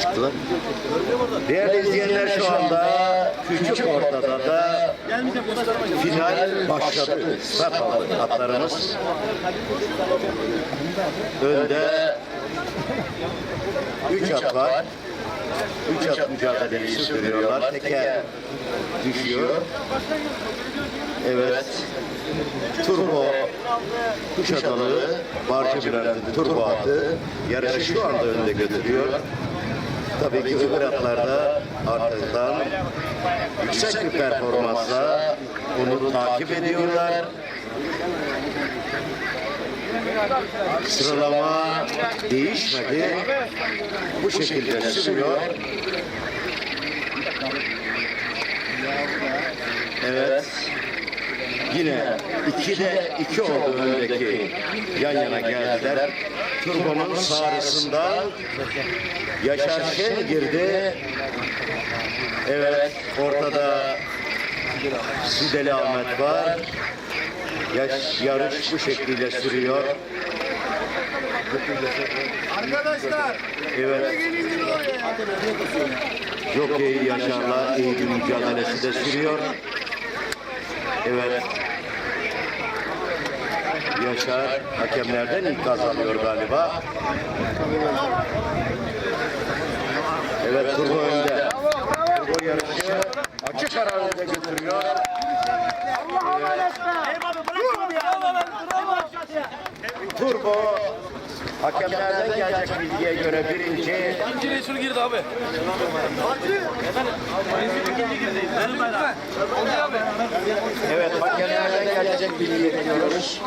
Çıktılar. Değerli izleyenler şu anda küçük ortada da final başladı. Start aldı atlarımız. Önde üç at var. Üç at mücadelesi sürdürüyorlar. Teker düşüyor. Evet. Turbo Kuşadalı Barcı Brand'ın turbo atı yarışı şu anda önde götürüyor. Tabii ki öbür atlarda arkadan yüksek bir performansla onu takip ediyorlar. Sıralama değişmedi. Bu şekilde sürüyor. Evet. Yine ikide iki oldu öndeki yan yana geldiler. Turbonun sağrısından Yaşar Şen girdi. Evet ortada Sideli Ahmet var. Yaş, yarış bu şekilde sürüyor. Arkadaşlar. Evet. Jockey Yaşar'la iyi bir mücadelesi de sürüyor. Evet. Yaşar hakemlerden ilk alıyor galiba. Evet Turbo önde. Turbo yarışı açık ara önde götürüyor. Turbo hakemlerden gelecek bilgiye göre birinci. İkinci Resul girdi abi. Evet hakemlerden gelecek bilgiye veriyoruz.